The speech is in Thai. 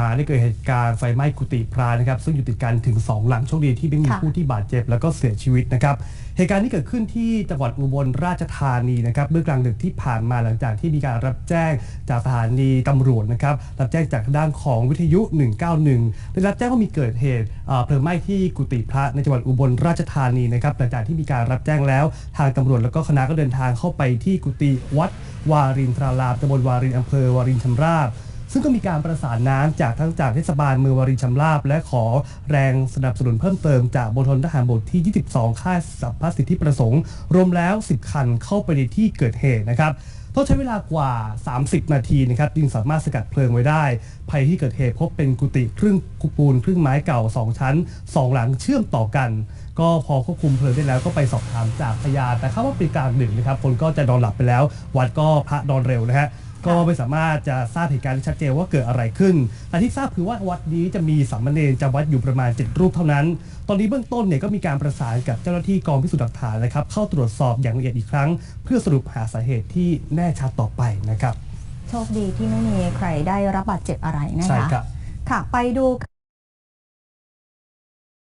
มาได้เกิดเหตุการณ์ไฟไหม้กุฏิพระนะครับ ซึ่งอยู่ติดกันถึง 2 หลังโชคดีที่ไม่มีค่ะผู้ที่บาดเจ็บ แล้วก็เสียชีวิตนะครับ เหตุการณ์นี้เกิดขึ้นที่จังหวัดอุบลราชธานีนะครับเมื่อกลางดึกที่ผ่านมาหลังจากที่มีการรับแจ้งจากสถานีตำรวจนะครับรับแจ้งจากด้านของวิทยุ 191 ได้รับแจ้งว่ามีเกิดเหตุเอ่อเพลิงไหม้ที่กุฏิพระในจังหวัดอุบลราชธานีนะครับหลังจากที่มีการรับแจ้งแล้วทางตำรวจแล้วก็คณะก็เดินทางเข้าไปที่กุฏิวัดวารินทรารามตำบลวารินอำเภอวารินชำราบ ซึ่งก็มีการประสานน้ำจากทั้งจากเทศบาลเมืองวารินชำราบ และขอแรงสนับสนุนเพิ่มเติมจากบนทนทหารบกที่ 22 ค่ายสัพพสิทธิประสงค์ รวมแล้ว 10 คันเข้าไปในที่เกิดเหตุนะครับต้องใช้เวลากว่า 30 นาทีนะครับจึงสามารถสกัดเพลิงไว้ได้ภายในที่เกิดเหตุพบเป็นกุฏิครึ่งกุปูนครึ่งไม้เก่า 2 ชั้น 2 หลังเชื่อมต่อกัน ก็พอควบคุมเพลิงได้แล้วก็ไปสอบถามจากพยานแต่คาว่าเป็นกลางดึกนะครับคนก็จะนอนหลับไปแล้ว วัดก็พระนอนเร็วนะฮะ ก็ไม่สามารถจะทราบเหตุการณ์ที่ชัดเจนว่าเกิดอะไรขึ้น แต่ที่ทราบคือว่าวัดนี้จะมีสามเณรจำวัดอยู่ประมาณ 7 รูปเท่านั้น ตอนนี้เบื้องต้นเนี่ยก็มีการประสานกับเจ้าหน้าที่กองพิสูจน์หลักฐานนะครับ เข้าตรวจสอบอย่างละเอียดอีกครั้ง เพื่อสรุปหาสาเหตุที่แน่ชัดต่อไปนะครับ โชคดีที่ไม่มีใครได้รับบาดเจ็บอะไรนะใช่คะครับ ค่ะ ไปดู